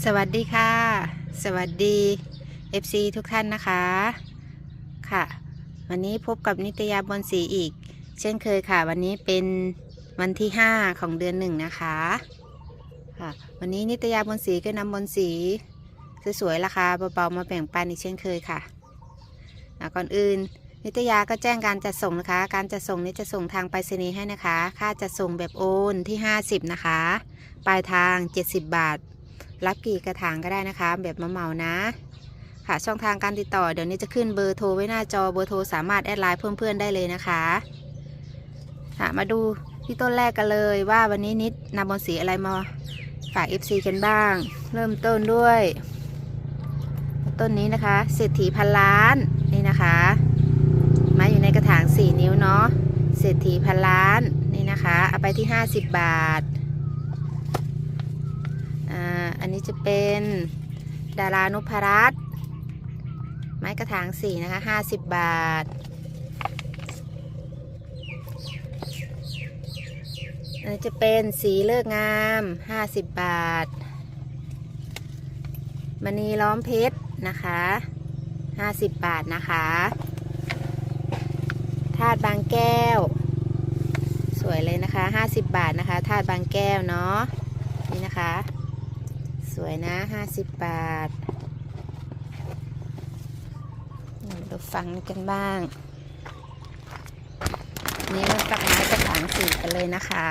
สวัสดีค่ะ สวัสดี FC ทุกท่านนะคะ ค่ะ วันนี้พบกับนิตยาบนสีอีก เช่นเคยค่ะ วันนี้เป็นวันที่ 5 ของเดือนหนึ่งนะคะค่ะ วันนี้นิตยาบนสีก็นำบนสีสวยๆราคาเบาๆมาแบ่งปันอีกเช่นเคยค่ะก่อนอื่นนิตยาก็แจ้งการจัดส่งนะคะ การจัดส่งนี้จะส่งทางไปรษณีย์ให้นะคะ ค่าจัดส่งแบบโอนที่ 50 นะคะ ปลายทาง 70 บาท รับกี่กระถางก็ได้นะคะ แบบมาเหมานะ ค่ะช่องทางการติดต่อเดี๋ยวนี้จะขึ้นเบอร์โทรไว้หน้าจอเบอร์โทรสามารถแอดไลน์เพื่อนๆได้เลยนะคะค่ะมาดูที่ต้นแรกกันเลยว่าวันนี้นิดนำบอลสีอะไรมาฝาก FC กันบ้าง เริ่มต้นด้วย ต้นนี้นะคะเศรษฐีพันล้านนี่นะคะ มาอยู่ในกระถาง 4 นิ้วเนาะเศรษฐีพันล้านนี่นะคะ เอาไปที่ 50 บาท อ่าอันนี้จะเป็นดารานุพรัตไม้กระถางสี่นะคะห้าสิบบาท อันนี้จะเป็นสีเลิกงามห้าสิบบาทมณีล้อมเพชรนะคะห้าสิบบาทนะคะธาตุบางแก้ว สวยเลยนะคะห้าสิบบาทนะคะธาตุบางแก้วเนาะนี่นะคะ สวยนะห้าสิบบาทดูฟังกันบ้าง นี่มันตักไม้กระถางสีกันเลยนะคะ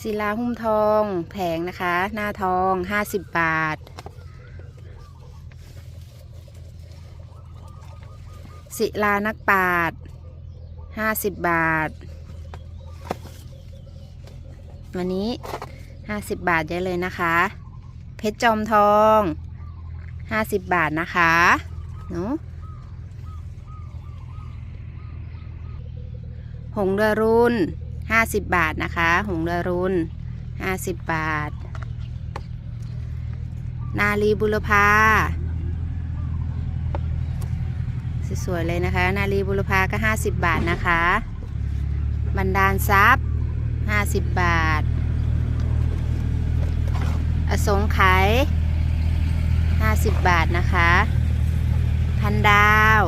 ศิลาหุ้มทอง แผงนะคะ หน้าทองห้าสิบบาท ศิลานักปาดห้าสิบบาท วันนี้ห้าสิบบาทเยอะเลยนะคะ เพชรจอมทองห้าสิบบาทนะคะเนาะหงส์เรือรุ่นห้าสิบบาทนะคะ หงส์เรือรุ่นห้าสิบบาท นาลีบุรพา สวยๆเลยนะคะ นาลีบุรพาก็ 50 บาทนะคะ บันดาลทรัพย์ 50 บาท อสงไขย50 บาทนะคะ พันดาว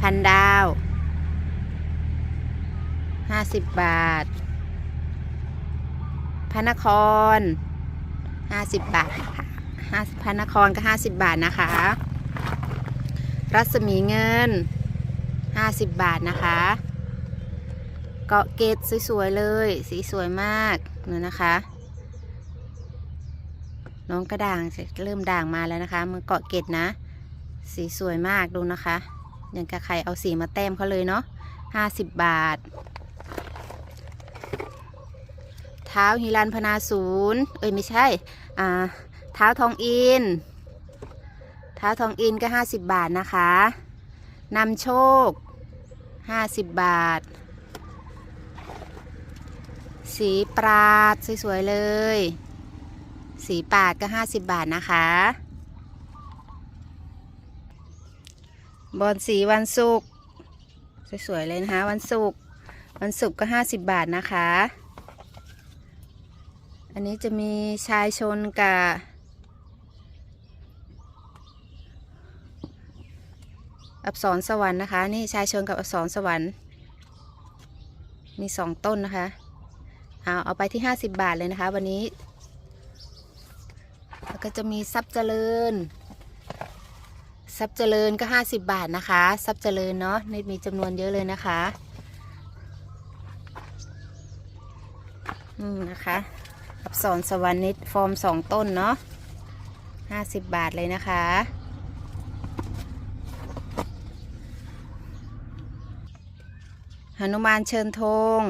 พันดาว 50 บาท พระนคร 50 บาทนะคะพระนครก็ 50 บาทนะคะ รัศมีเงิน 50 บาทนะคะ เกาะเกตสวยๆเลย สีสวยมากเนี่ยนะคะ น้องกระด่างเริ่มด่างมาแล้วนะคะมือเกาะเกตนะ สีสวยมากดูนะคะอย่างกับใครเอาสีมาแต้มเขาเลยเนาะ50 บาท เท้าฮิรันพนาศูนย์เอ้ยไม่ใช่ อ่า เท้าทองอิน เท้าทองอินก็ 50 บาทนะคะนำโชค 50 บาท สีปราดสวยๆเลย สีปาดก็ 50 บาทนะคะ บอลสีวันศุกร์สวยๆเลยนะคะวันศุกร์วันศุกร์ก็ 50 บาทนะคะ อันนี้จะมีชายชนกับ อักษรสวรรค์นะคะ นี่ชายชนกับอักษรสวรรค์ มีสองต้นนะคะ เอาเอาไปที่50บบาทเลยนะคะ วันนี้ แล้วก็จะมีทรัพย์เจริญทรัพย์เจริญก็50บบาทนะคะทรัพย์เจริญเนาะนี่มีจำนวนเยอะเลยนะคะอืมนะคะอักษรสวรรค์นิดฟอร์มสองต้นเนาะ50บาทเลยนะคะ หนุมานเชิญธง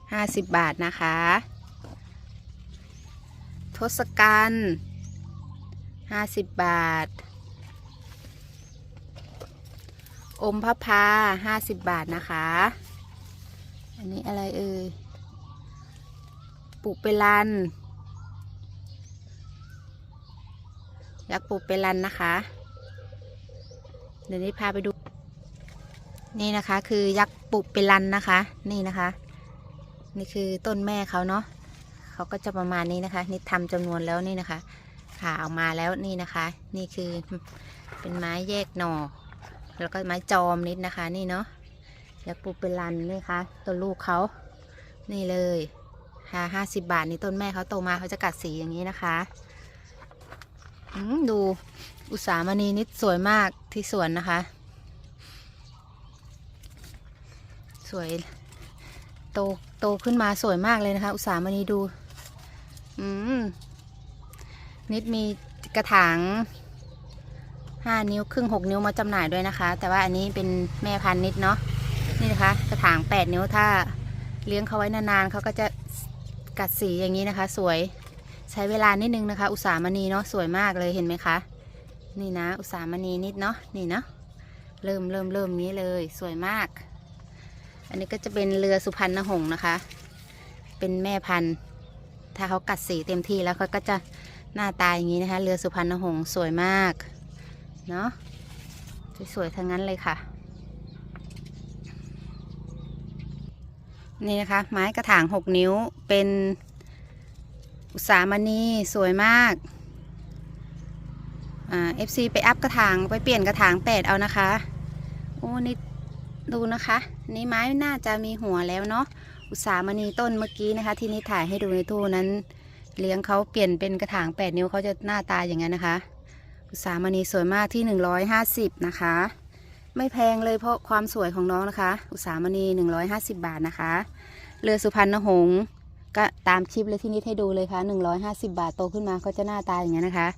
50บาทนะคะ ทศกัณฐ์50บาท อมพระพา50บาทนะคะ อันนี้อะไรเอ่ย ปุเปลัน ยักษ์ปุเปลันนะคะ เดี๋ยวนี้พาไปดู นี่นะคะคือยักษ์ปุเปลันนะคะ นี่นะคะ นี่คือต้นแม่เขาเนาะเขาก็จะประมาณนี้นะคะ นี่ทำจำนวนแล้วนี่นะคะผ่าออกมาแล้วนี่นะคะ นี่คือเป็นไม้แยกหน่อ แล้วก็ไม้จอมนิดนะคะ นี่เนาะยักษ์ปุเปลันนี่คะตัวลูกเขานี่เลยค่ะห้าสิบบาทนี่ต้นแม่เขาโตมาเขาจะกัดสีอย่างนี้นะคะอืมดูอุตสาหมณีนิดสวยมากที่สวนนะคะ ส วยโตโตขึ้นมาสวยมากเลยนะคะ อุตสาหมณีดู อืม นิดมีกระถางห้านิ้วครึ่งหกนิ้วมาจำหน่ายด้วยนะคะ แต่ว่าอันนี้เป็นแม่พันธุ์นิดเนาะนี่นะคะ กระถางแปดนิ้วถ้าเลี้ยงเขาไว้นานๆเขาก็จะกัดสีอย่างนี้นะคะ สวยใช้เวลานิดนึงนะคะ อุตสาหมณีเนาะสวยมากเลยเห็นไหมคะ นี่นะ อุตสาหมณีนิดเนาะนี่เนาะเริ่มเริ่มเริ่มนี้เลยสวยมาก อันนี้ก็จะเป็นเรือสุพรรณหงส์นะคะ เป็นแม่พันธุ์ ถ้าเขากัดสีเต็มที่แล้วเขาก็จะหน้าตาอย่างนี้นะคะ เรือสุพรรณหงส์สวยมาก เนาะสวยๆทั้งนั้นเลยค่ะ นี่นะคะ ไม้กระถางหกนิ้วเป็นอุตสาหมณีสวยมากอ่า FC ไปอัพกระถางไปเปลี่ยนกระถางแปดเอานะคะ โอ้นี่ ดูนะคะอันนี้ไม้น่าจะมีหัวแล้วเนาะอุตสามณีต้นเมื่อกี้นะคะ ที่นี่ถ่ายให้ดูในตู้นั้น เลี้ยงเขาเปลี่ยนเป็นกระถางแปดนิ้วเขาจะหน้าตาอย่างนั้นนะคะ อุตสามณีสวยมากที่หนึ่งร้อยห้าสิบนะคะ ไม่แพงเลยเพราะความสวยของน้องนะคะ อุตสามณีหนึ่งร้อยห้าสิบบาทนะคะเรือสุพรรณหงส์ก็ตามคลิปเลยที่นิดให้ดูเลยค่ะหนึ่งร้อยห้าสิบาทโตขึ้นมาก็จะหน้าตาอย่างนี้นนะคะ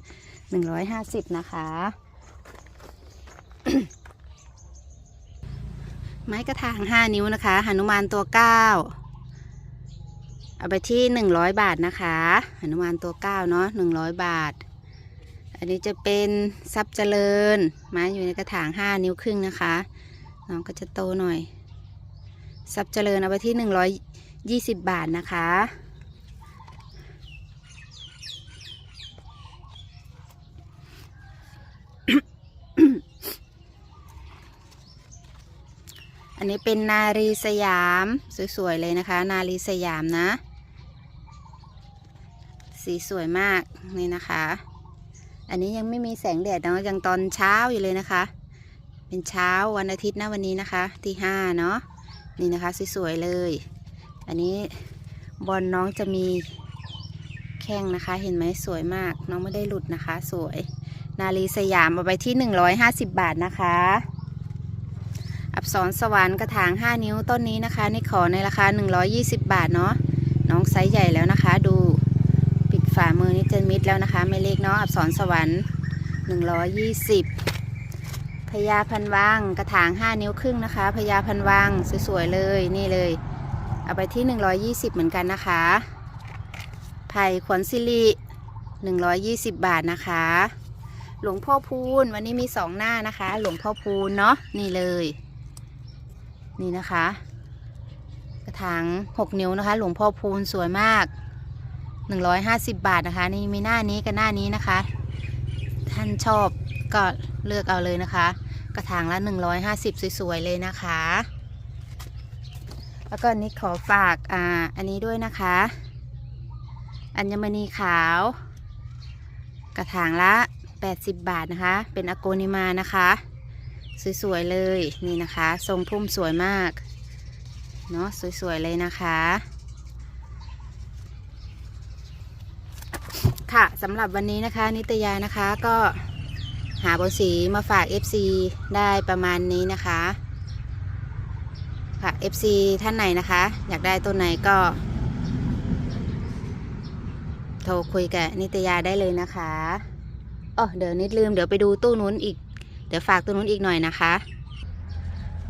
หนึ่งร้อยห้าสิบนะคะ ไม้กระถางห้านิ้วนะคะหนุมานตัวเก้าเอาไปที่หนึ่งร้อยบาทนะคะหนุมานตัวเก้าเนาะหนึ่งร้อยบาท อันนี้จะเป็นซับเจริญ ไม้อยู่ในกระถางห้านิ้วครึ่งนะคะ น้องก็จะโตหน่อยซับเจริญเอาไปที่หนึ่งร้อยยี่สิบบาทนะคะ นนี้เป็นนารีสยามสวยๆเลยนะคะ นารีสยามนะ สีสวยมากนี่นะคะ อันนี้ยังไม่มีแสงแดดเนาะยังตอนเช้าอยู่เลยนะคะ เป็นเช้าวันอาทิตย์นะวันนี้นะคะที่ห้าเนาะนี่นะคะสวยๆเลย อันนี้บอลน้องจะมีแข้งนะคะ เห็นไหมสวยมากน้องไม่ได้หลุดนะคะ สวย นาลีสยามเอาไปที่ 150 บาทนะคะ อับสรสวรรค์กระถาง 5 นิ้วต้นนี้นะคะ นี่ขอในราคา 120 บาทเนาะน้องไซส์ใหญ่แล้วนะคะ ดูปิดฝ่ามือนี่จะมิดแล้วนะคะ ไม่เล็กเนาะอับสรสวรรค์ 120พญาพันวังกระถาง 5 นิ้วครึ่งนะคะพญาพันวังสวยๆเลยนี่เลย เอาไปที่ 120 เหมือนกันนะคะไผ่ขวัญสิริ120 บาทนะคะหลวงพ่อพูนวันนี้มีสองหน้านะคะ หลวงพ่อพูนเนาะนี่เลย นี่นะคะ กระถาง6 นิ้วนะคะ หลวงพ่อพูนสวยมาก 150 บาทนะคะ นี่มีหน้านี้กับหน้านี้นะคะ ท่านชอบก็เลือกเอาเลยนะคะ กระถางละ 150 สวยๆเลยนะคะ แล้วก็นิดขอฝากอ่าอันนี้ด้วยนะคะ อัญมณีขาว กระถางละ 80 บาทนะคะ เป็นอโกนิมานะคะ สวยๆเลยนี่นะคะ ทรงพุ่มสวยมากเนาะสวยๆเลยนะคะค่ะสำหรับวันนี้นะคะ นิตยานะคะก็หาบสีมาฝาก FC ได้ประมาณนี้นะคะค่ะ FC ท่านไหนนะคะ อยากได้ตัวไหนก็ โทรคุยกับนิตยาได้เลยนะคะอ๋อเดี๋ยวนิดลืมเดี๋ยวไปดูตู้นู้นอีก เดี๋ยวฝากตู้นู้นอีกหน่อยนะคะ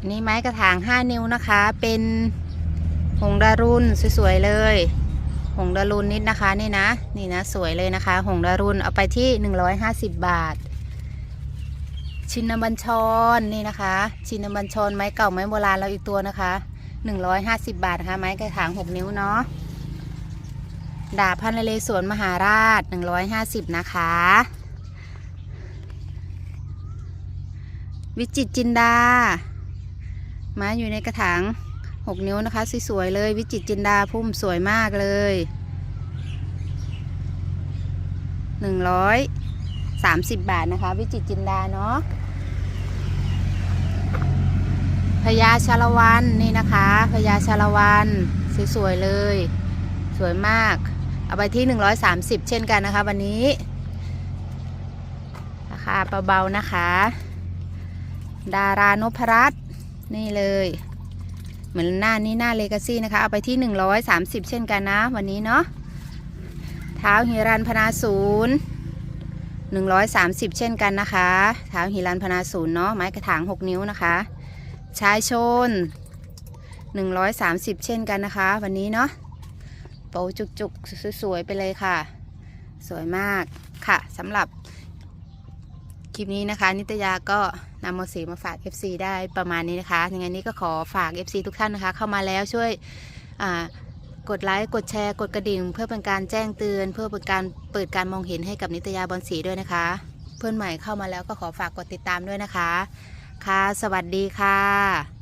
นี่ไม้กระถาง 5 นิ้วนะคะ เป็นหงดารุนสวยๆเลย หงดารุนนิดนะคะนี่นะ นี่นะสวยเลยนะคะ หงดารุนเอาไปที่ 150 บาท ชินบัญชรนี่นะคะ ชินบัญชรไม้เก่าไม้โบราณเราอีกตัวนะคะ 150 บาทนะคะไม้กระถาง 6 นิ้วเนาะดาบพันเลสวนมหาราช 150 นะคะ วิจิตจินดา ไม้อยู่ในกระถางหกนิ้วนะคะ สวยๆเลย วิจิตจินดาพุ่มสวยมากเลยหนึ่งร้อยสามสิบบาทนะคะ วิจิตจินดาเนาะพญาชาละวันนี่นะคะพญาชาละวันสวยๆเลย สวยมาก เอาไปที่ 130 เช่นกันนะคะ วันนี้ราคาเบาๆนะคะ ดารานพรัตน์นี่เลย เหมือนหน้านี้หน้าเลกาซี่นะคะ เอาไปที่ 130 เช่นกันนะ วันนี้เนาะเท้าหิรันพนาศูนย์130 เช่นกันนะคะเท้าหิรันพนาศูนย์เนาะไม้กระถาง 6 นิ้วนะคะ ชายชน 130 เช่นกันนะคะ วันนี้เนาะโปจุกๆ สวยๆ ไปเลยค่ะ สวยมากค่ะสำหรับคลิปนี้นะคะ นิตยาก็ นำมสีมาฝาก FC ได้ประมาณนี้นะคะยังไงนี้ก็ขอฝาก FC ทุกท่านนะคะ เข้ามาแล้วช่วยกดไลค์กดแชร์ กดกระดิ่ง เพื่อเป็นการแจ้งเตือน เพื่อเป็นการเปิดการมองเห็นให้กับนิตยาบอลสีด้วยนะคะ เพื่อนใหม่เข้ามาแล้วก็ขอฝากกดติดตามด้วยนะคะ ค่ะ สวัสดีค่ะ